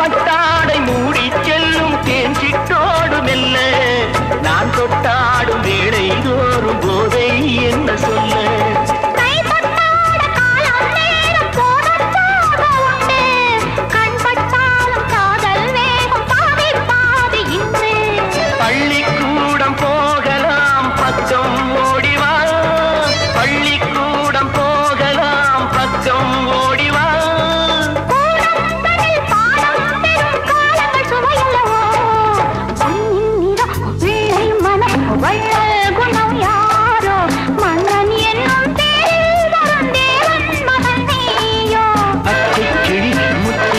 பட்டாடை மூடி செல்லும் தேஞ்சிட்டோடு மெல்ல. நான் தொட்டாடும் வேலை தோறும் போதை என்ன சொல்ல?